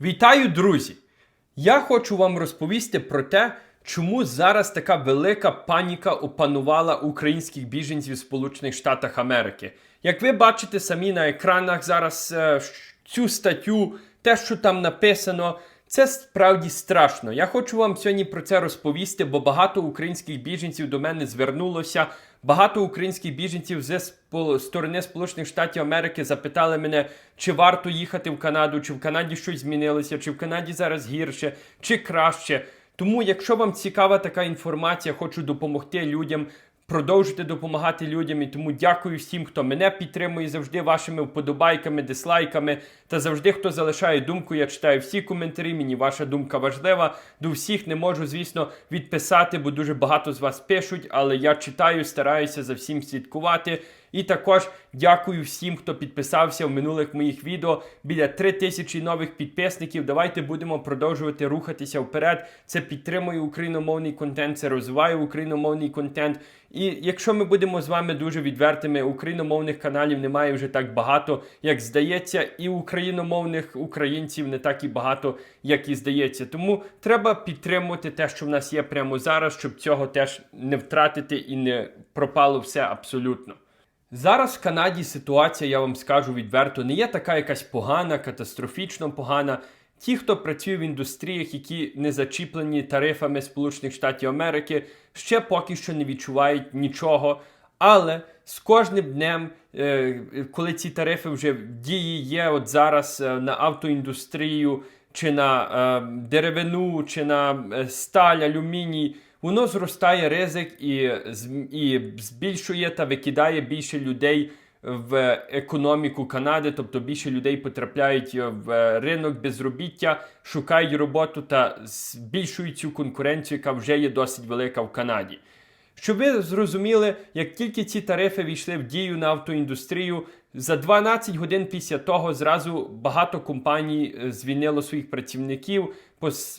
Вітаю, друзі! Я хочу вам розповісти про те, чому зараз така велика паніка опанувала українських біженців в Сполучених Штатах Америки. Як ви бачите самі на екранах зараз е, цю статтю, те, що там написано, це справді страшно. Я хочу вам сьогодні про це розповісти, бо багато українських біженців до мене звернулося. Багато українських біженців зі сторони Сполучених Штатів Америки запитали мене, чи варто їхати в Канаду, чи в Канаді щось змінилося, чи в Канаді зараз гірше, чи краще. Тому, якщо вам цікава така інформація, хочу допомогти людям. Продовжуйте допомагати людям і тому дякую всім, хто мене підтримує завжди вашими вподобайками, дислайками та завжди, хто залишає думку. Я читаю всі коментарі. Мені ваша думка важлива. До всіх не можу, звісно, відписати, бо дуже багато з вас пишуть, але я читаю, стараюся за всім слідкувати. І також дякую всім, хто підписався в минулих моїх відео. Біля 3 тисячі нових підписників. Давайте будемо продовжувати рухатися вперед. Це підтримує україномовний контент, це розвиває україномовний контент. І якщо ми будемо з вами дуже відвертими, україномовних каналів немає вже так багато, як здається, і україномовних українців не так і багато, як і здається. Тому треба підтримувати те, що в нас є прямо зараз, щоб цього теж не втратити і не пропало все абсолютно. Зараз в Канаді ситуація, я вам скажу відверто, не є така якась погана, катастрофічно погана. Ті, хто працює в індустріях, які не зачіплені тарифами Сполучених Штатів Америки, ще поки що не відчувають нічого. Але з кожним днем, е, коли ці тарифи вже в дії є, от зараз е, на автоіндустрію, чи на е, деревину, чи на сталь, алюміній, воно зростає ризик і, і збільшує та викидає більше людей в економіку Канади, тобто більше людей потрапляють в ринок безробіття, шукають роботу та збільшують цю конкуренцію, яка вже є досить велика в Канаді. Щоб ви зрозуміли, як тільки ці тарифи війшли в дію на автоіндустрію, за 12 годин після того зразу багато компаній е, звільнило своїх працівників,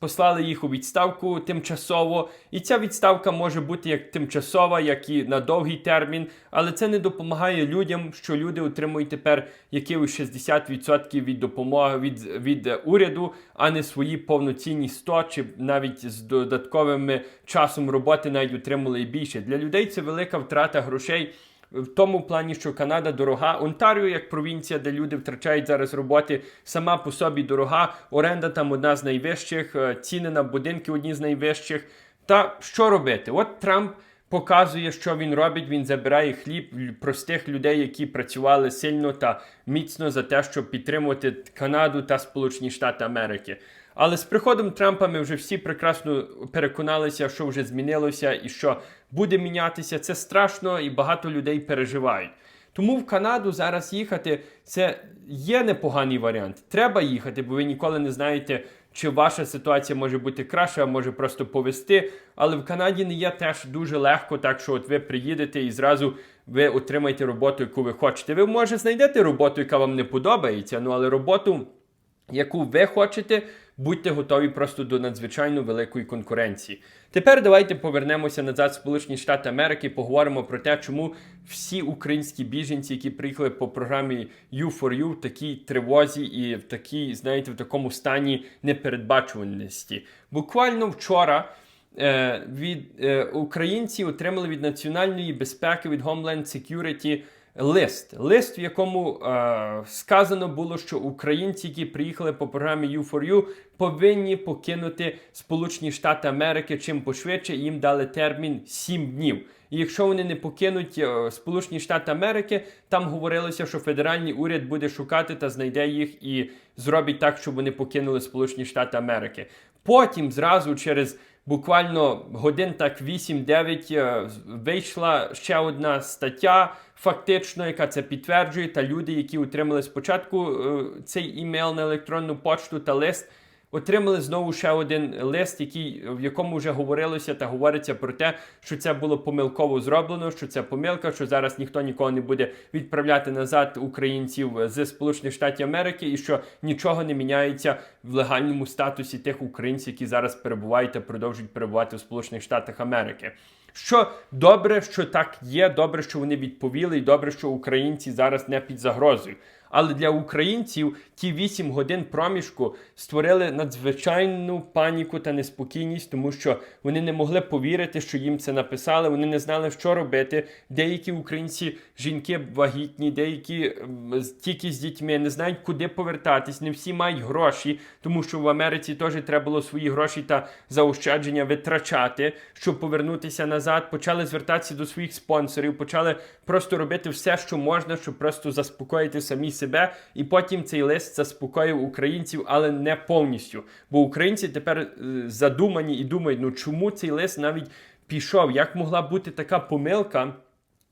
послали їх у відставку тимчасово. І ця відставка може бути як тимчасова, як і на довгий термін, але це не допомагає людям, що люди отримують тепер якихось 60% від допомоги від, від е, уряду, а не свої повноцінні 100 чи навіть з додатковим часом роботи навіть отримали більше. Для людей це велика втрата грошей. В тому плані, що Канада дорога, Онтаріо як провінція, де люди втрачають зараз роботи, сама по собі дорога, оренда там одна з найвищих, е, ціни на будинки одні з найвищих. Та що робити? От Трамп показує, що він робить. Він забирає хліб простих людей, які працювали сильно та міцно за те, щоб підтримувати Канаду та Сполучені Штати Америки. Але з приходом Трампа ми вже всі прекрасно переконалися, що вже змінилося і що буде мінятися. Це страшно і багато людей переживають. Тому в Канаду зараз їхати це є непоганий варіант. Треба їхати, бо ви ніколи не знаєте, чи ваша ситуація може бути краща, може просто повести. Але в Канаді не є теж дуже легко, так що от ви приїдете і зразу ви отримаєте роботу, яку ви хочете. Ви може знайдете роботу, яка вам не подобається, ну але роботу яку ви хочете, будьте готові просто до надзвичайно великої конкуренції. Тепер давайте повернемося назад в Сполучені Штати Америки поговоримо про те, чому всі українські біженці, які приїхали по програмі U4U, в такій тривозі і в такій, знаєте, в такому стані непередбачуваності. Буквально вчора. е, Від е, українці отримали від національної безпеки від Homeland Security лист. Лист, в якому е, сказано було, що українці, які приїхали по програмі U4U, повинні покинути Сполучені Штати Америки чим пошвидше. Їм дали термін 7 днів. І якщо вони не покинуть е, Сполучені Штати Америки, там говорилося, що федеральний уряд буде шукати та знайде їх і зробить так, щоб вони покинули Сполучені Штати Америки. Потім зразу через буквально годин так 8-9 е, вийшла ще одна стаття, фактично, яка це підтверджує. Та люди, які отримали спочатку е, цей імейл на електронну почту та лист. Отримали знову ще один лист, який, в якому вже говорилося та говориться про те, що це було помилково зроблено, що це помилка, що зараз ніхто нікого не буде відправляти назад українців з Сполучених Штатів Америки, і що нічого не міняється в легальному статусі тих українців, які зараз перебувають та продовжують перебувати в Сполучених Штатах Америки. Що добре, що так є, добре, що вони відповіли, і добре, що українці зараз не під загрозою. Але для українців ті 8 годин проміжку створили надзвичайну паніку та неспокійність, тому що вони не могли повірити, що їм це написали. Вони не знали, що робити. Деякі українці, жінки вагітні, деякі тільки з дітьми не знають, куди повертатись. Не всі мають гроші, тому що в Америці теж треба було свої гроші та заощадження витрачати, щоб повернутися назад. Почали звертатися до своїх спонсорів, почали просто робити все, що можна, щоб просто заспокоїти самі себе. І потім цей лист заспокоїв українців, але не повністю. Бо українці тепер е, задумані і думають, ну чому цей лист навіть пішов? Як могла бути така помилка?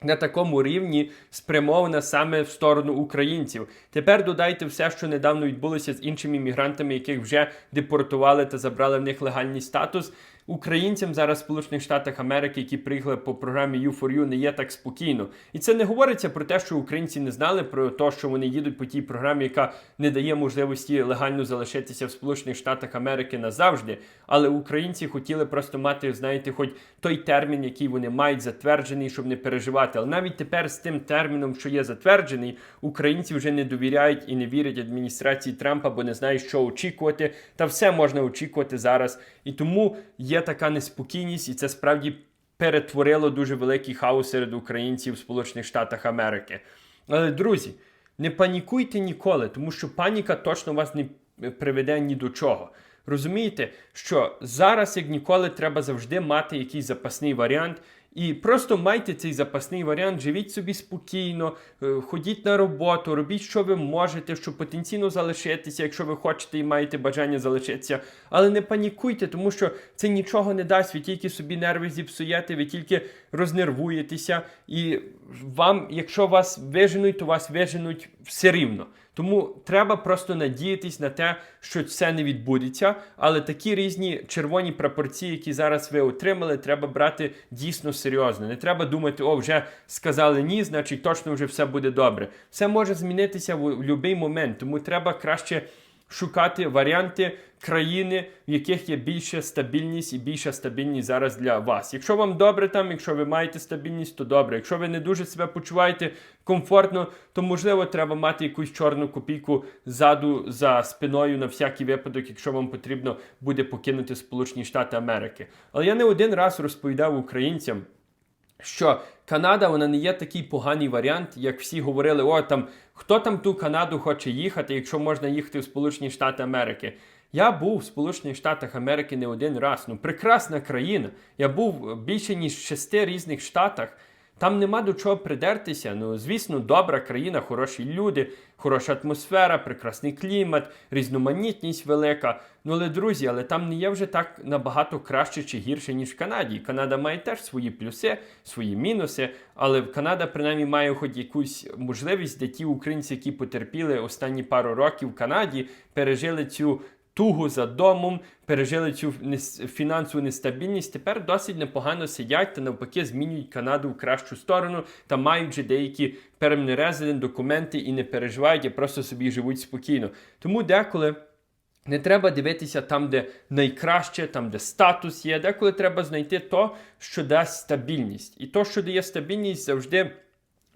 На такому рівні спрямована саме в сторону українців. Тепер додайте все, що недавно відбулося з іншими мігрантами, яких вже депортували та забрали в них легальний статус. Українцям зараз в Сполучених Штатах Америки, які приїхали по програмі U4U, не є так спокійно. І це не говориться про те, що українці не знали про те, що вони їдуть по тій програмі, яка не дає можливості легально залишитися в Сполучених Штатах Америки назавжди. Але українці хотіли просто мати, знаєте, хоч той термін, який вони мають затверджений, щоб не переживати. Але навіть тепер з тим терміном, що є затверджений, українці вже не довіряють і не вірять адміністрації Трампа, бо не знають, що очікувати. Та все можна очікувати зараз. І тому є така неспокійність, і це справді перетворило дуже великий хаос серед українців в Сполучених Штатах Америки. Але друзі, не панікуйте ніколи, тому що паніка точно вас не приведе ні до чого. Розумієте, що зараз, як ніколи, треба завжди мати якийсь запасний варіант. І просто майте цей запасний варіант, живіть собі спокійно, е, ходіть на роботу, робіть, що ви можете, щоб потенційно залишитися, якщо ви хочете і маєте бажання залишитися. Але не панікуйте, тому що це нічого не дасть. Ви тільки собі нерви зіпсуєте, ви тільки рознервуєтеся, і вам, якщо вас виженуть, то вас виженуть все рівно. Тому треба просто надіятись на те, що це не відбудеться. Але такі різні червоні прапорці, які зараз ви отримали, треба брати дійсно серйозно. Не треба думати, о, вже сказали ні, значить точно вже все буде добре. Все може змінитися в будь-який момент, тому треба краще шукати варіанти країни, в яких є більша стабільність і більша стабільність зараз для вас. Якщо вам добре там, якщо ви маєте стабільність, то добре. Якщо ви не дуже себе почуваєте комфортно, то можливо треба мати якусь чорну копійку ззаду за спиною на всякий випадок, якщо вам потрібно буде покинути Сполучені Штати Америки. Але я не один раз розповідав українцям що Канада вона не є такий поганий варіант, як всі говорили, о там хто там ту Канаду хоче їхати, якщо можна їхати в Сполучені Штати Америки. Я був в Сполучених Штатах Америки не один раз. Ну, прекрасна країна. Я був більше ніж в шести різних штатах. Там нема до чого придертися. Ну, звісно, добра країна, хороші люди, хороша атмосфера, прекрасний клімат, різноманітність велика. Ну, але друзі, але там не є вже так набагато краще чи гірше, ніж в Канаді. Канада має теж свої плюси, свої мінуси, але Канада принаймні має хоч якусь можливість, де ті українці, які потерпіли останні пару років в Канаді, пережили цю тугу за домом, пережили цю фінансову нестабільність, тепер досить непогано сидять та навпаки змінюють Канаду в кращу сторону та мають вже деякі permanent resident документи і не переживають, а просто собі живуть спокійно. Тому деколи. Не треба дивитися там, де найкраще, там, де статус є. Деколи треба знайти то, що дасть стабільність. І то, що дає стабільність, завжди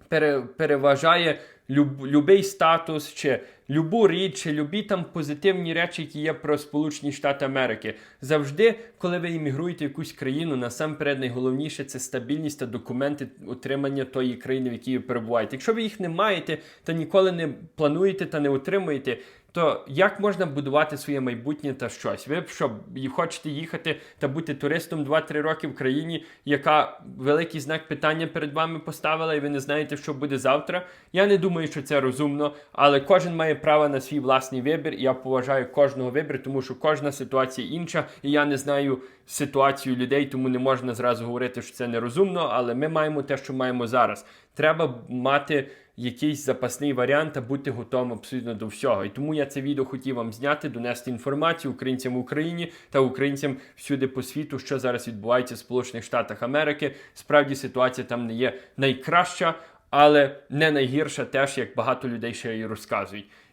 пере, переважає люб, любий статус, чи любу річ, любі там позитивні речі, які є про Сполучені Штати Америки. Завжди, коли ви іммігруєте в якусь країну, насамперед найголовніше це стабільність та документи отримання тої країни, в якій ви перебуваєте. Якщо ви їх не маєте та ніколи не плануєте та не отримуєте, то як можна будувати своє майбутнє та щось? Ви що і хочете їхати та бути туристом 2-3 роки в країні, яка великий знак питання перед вами поставила, і ви не знаєте, що буде завтра? Я не думаю, що це розумно, але кожен має право на свій власний вибір. Я поважаю кожного вибір, тому що кожна ситуація інша, і я не знаю ситуацію людей, тому не можна зразу говорити, що це нерозумно, але ми маємо те, що маємо зараз. Треба мати якийсь запасний варіант та бути готовим абсолютно до всього. І тому я це відео хотів вам зняти, донести інформацію українцям в Україні та українцям всюди по світу, що зараз відбувається в Сполучених Штатах Америки. Справді ситуація там не є найкраща, але не найгірша, теж як багато людей ще і розказують.